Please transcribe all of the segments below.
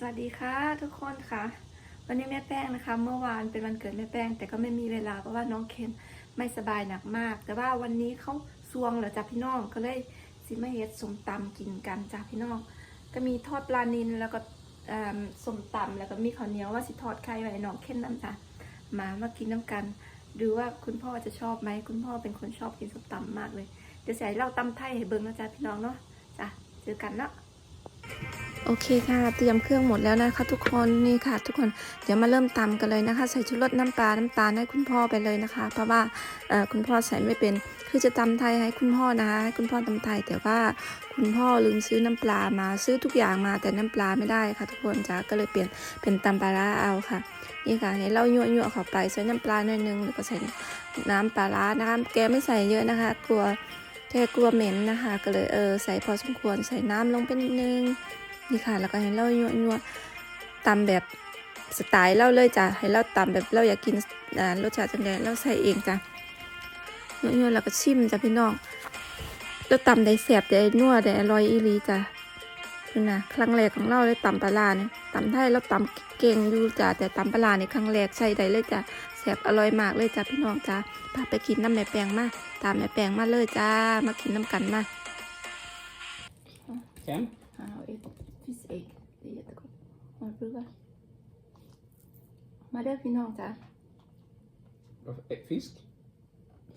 สวัสดีค่ะทุกคนค่ะ วันนี้แม่แป้งนะคะ เมื่อวานเป็นวันเกิดแม่แป้ง แต่ก็ไม่มีเวลาเพราะว่าน้องเคนไม่สบายหนักมาก แต่ว่าวันนี้เขาซวงเหรอจ้ะพี่น้องก็เลยสิมาเฮ็ดสมตำกินกันจ้ะพี่น้องก็มีทอดปลานิลแล้วก็สมตำแล้วก็มีข้าวเหนียวว่าสิทอดไข่ไว้น้องเคนน้ำจ้ะมามากินน้ำกันดูว่าคุณพ่อจะชอบไหมคุณพ่อเป็นคนชอบกินสมตำมากเลยเดี๋ยวใส่เหล้าตำไทยให้เบิ่งนะจ๊ะพี่น้องเนาะจ้ะเจอกันเนาะ โอเคค่ะ เตรียมเครื่องหมดแล้วนะคะ ทุกคนนี่ค่ะ ทุกคนเดี๋ยวมาเริ่มตำกันเลยนะคะ ใส่ชูรสน้ำปลาน้ำตาลให้คุณพ่อไปเลยนะคะ เพราะว่าคุณพ่อใส่ไม่เป็น คือจะตำไทยให้คุณพ่อนะคะให้คุณพ่อตำไทย แต่ว่าคุณพ่อลืมซื้อน้ำปลามาซื้อทุกอย่างมาแต่น้ำปลาไม่ได้ค่ะ ทุกคนจ้าก็เลยเปลี่ยนเป็นตำปลาร้าเอาค่ะนี่ค่ะให้เรายั่วยั่วเข้าไปใส่น้ำปลาหน่อยนึงแล้วก็ใส่น้ำปลาร้านะคะแกไม่ใส่เยอะนะคะ กลัวแกกลัวเหม็นนะคะ ก็เลยเออใส่พอสมควรใส่น้ำลงไปนิดนึง นี่ค่ะ แล้วก็ให้เรายั่วยั่วตำแบบสไตล์เราเลยจ้ะให้เราตำแบบเราอยากกินรสชาติจังไดเราใส่เองจ้ะยั่วยั่วแล้วก็ชิมจ้ะพี่น้องเราตำได้แสบได้นัวได้อร่อยอีหลีจ้ะนี่นะครั้งแรกของเราเลยตำปลาร้าเนี่ยตำไทยเราตำเก่งอยู่จ้ะแต่ตำปลาร้าในครั้งแรกใส่ได้เลยจ้ะแสบอร่อยมากเลยจ้ะพี่น้องจ้ะพาไปกินน้ำแม่แปงมาตามแม่แปงมาเลยจ้ามากินน้ำกันมา Ken? Han har มาเด้อพี่น้องจ้ะ Eh, Fisk?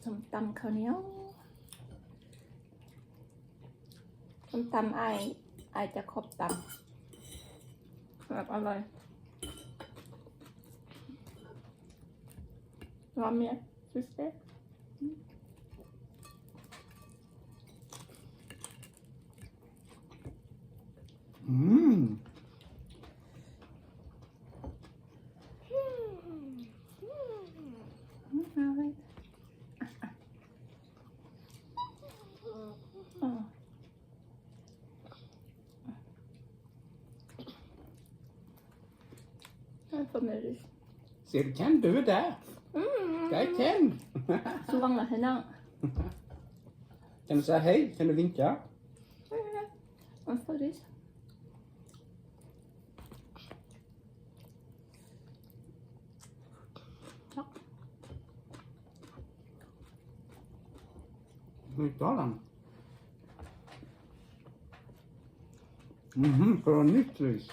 สมตำข้าวเหนียวสมตำไอายอายจะครบตำแบบอร่อยรอเมียฟิสเต้ Mm. sir Så kan du det? Mm. Jag kan. Så vandrar henne. Kan du säga hej? Kan du vinka? I'm Paris. Ja. Hur uttalar han? Mhm, från nytt ris.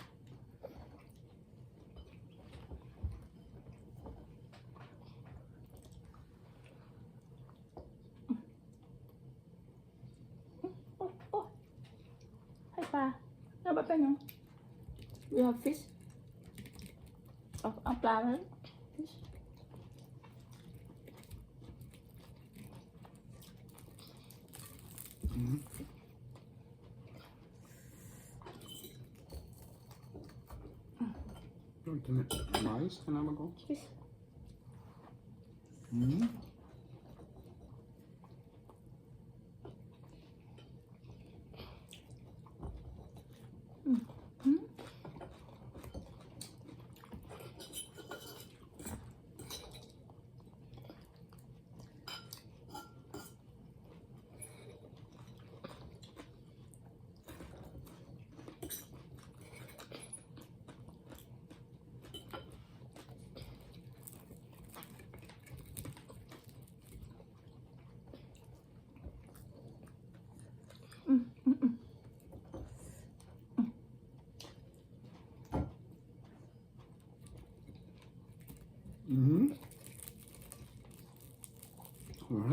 jalapeno. We have fish. Of appelen. Fish. Mm -hmm. Can I have a? Fish. Mm.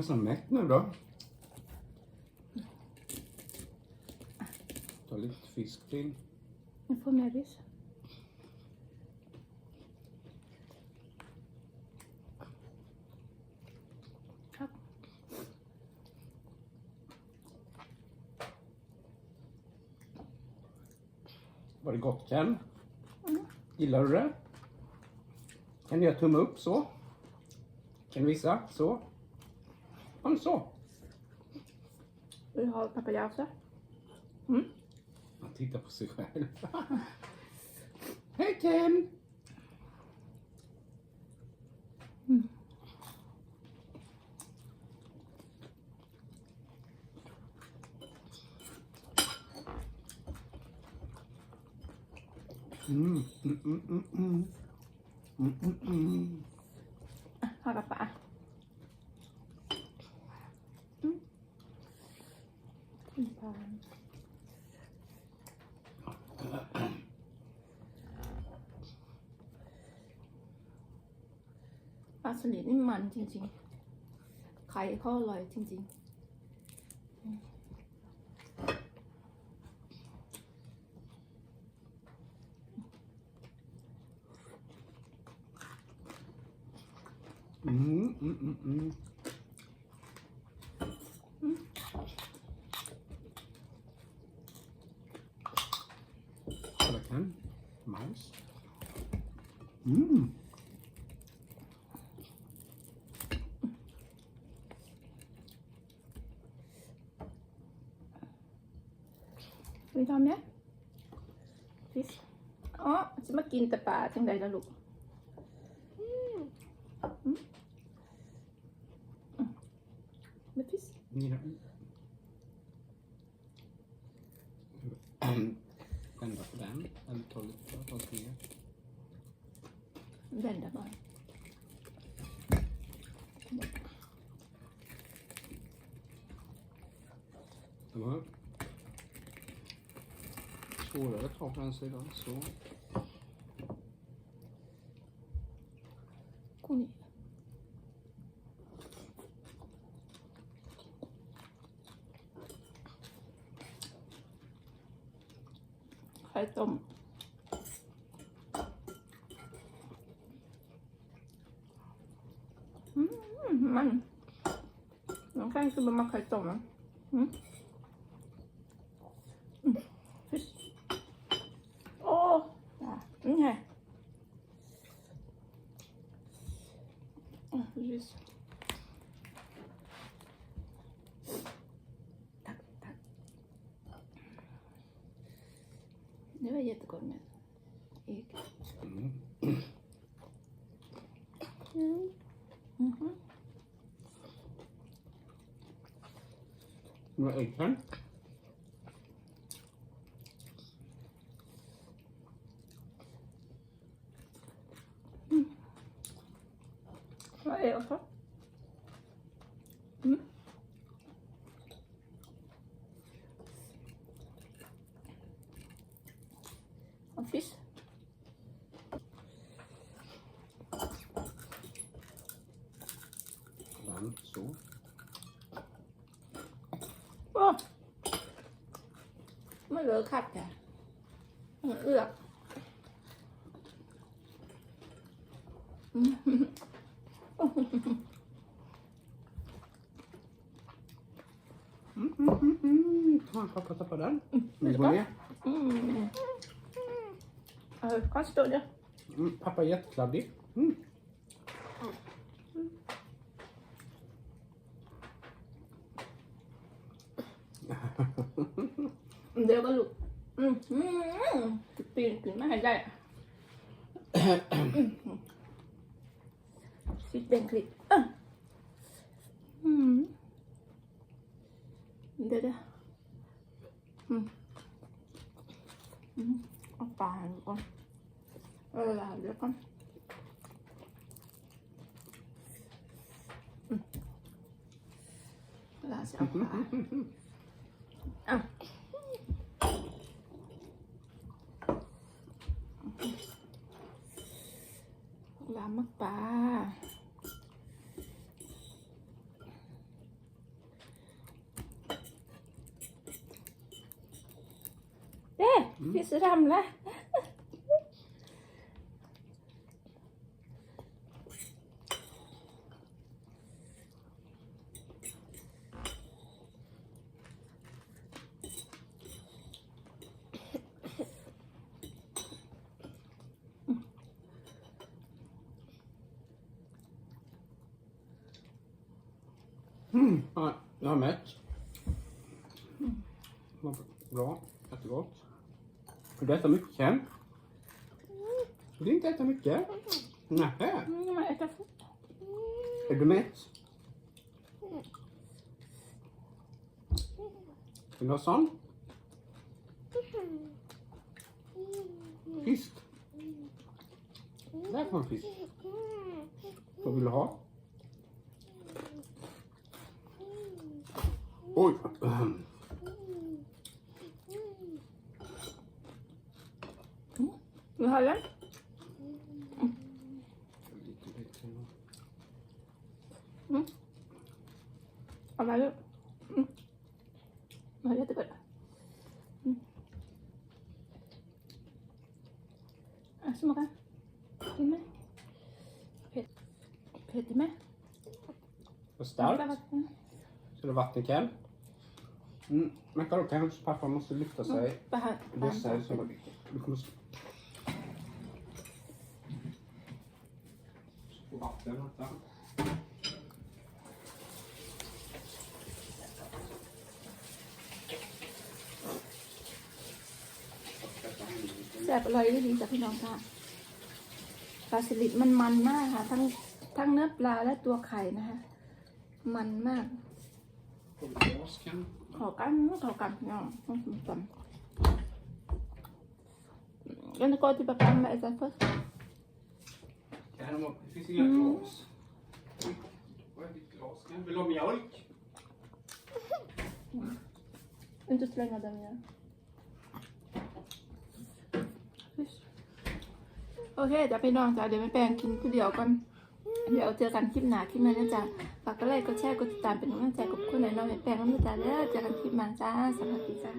Nästan mätt nu då. Ta lite fisk till. Jag får mer ris. Var det gott Ken? Mm. Gillar du det? Kan du göra tumme upp så? Kan du visa? Så? Ja, men så. Vill du ha papayasa? Mm. Han tittar på sig själv. Hej Ken! Mm. Mm, mm, mm, mm, mm. Mm, mm. อ่ะ สลิดนี่มันจริงๆ ไข่เขาอร่อยจริง Mm, mm, mm, mm. But ๆมีทำเนี่ยฟิชอ๋อจะมากินแต่ปลาจังใดล่ะลูกมอืมอืมไม่ฟิช You know. Vända på den. Eller ta lite ta tre. เด่นเดี๋ยวหน่อย Det var svårare att ta på den sidan. Så. คู่นี้ไข่ต้มอืมมันน้องแป้งคือมันมาไข่ต้มนะ Yedik olmadı. เหลือขัดค่ะมันเอือกอืม Mm, mm, mm, mm. Fan, pappa tappade den. Vill du ha mer? Mm. Ja, kan stå där. Mm, Pappa är jättekladdig. Mm. Det var lugnt. Mm. Mm. ปีนขึ้นมาให้ได้ฟิตเบงคลิปอืมเดี๋ยวเดี๋ยวอืมอืมเอาปลาดูก่อนเออเดี๋ยวก่อนอืมเวลาจะเอาปลา Mm. Tills det ramlar. Mm, jag är mätt. Mm. Bra, jättegott. Vill du äta mycket? Vill du inte äta mycket? Nähä? Är du mätt? Vill du ha sån? Fisk. Där kom fisk. Vad vill du ha? Oj. Vill du har den. Mm. Ja, men det var jättegott. Mm. Jag smakar. Timme. Petimme. Vad starkt. Ska du ha vattenkräm? Mm. Men Karol, kanske pappa måste lyfta sig. Det här. Det är så mycket. หา Lyfta sig så du kommer... s- Få vatten, vänta. แซ่บอร่อยดีจากพี่น้องค่ะปลาสลิดมันมันมากค่ะ ทั้งทั้งเนื้อปลาและตัวไข่นะคะ มันมาก ขอกันขอกันพี่น้องต้องกินกันกันก็ที่ประกันมาไอ้เจ้าเฟิ ร์ส Kan de ha... Det finns inga glas. Vad är ditt glaskan? Vill du ha mjölk? Inte slänga den igen. Fisk. โอเคเดี๋ยวไปนอนจ้ะเดี๋ยวไปแปลงกินผู้เดียวก่อน เดี๋ยวเจอกันคลิปหน้าคลิปหน้านะจ๊ะฝากก็ไลค์กดแชร์กดติดตามเป็นกำลังใจกับคุณหน่อยน้องแปลงน้องจ้ะเด้อเจอกันคลิปหน้าจ้าสวัสดีจ้า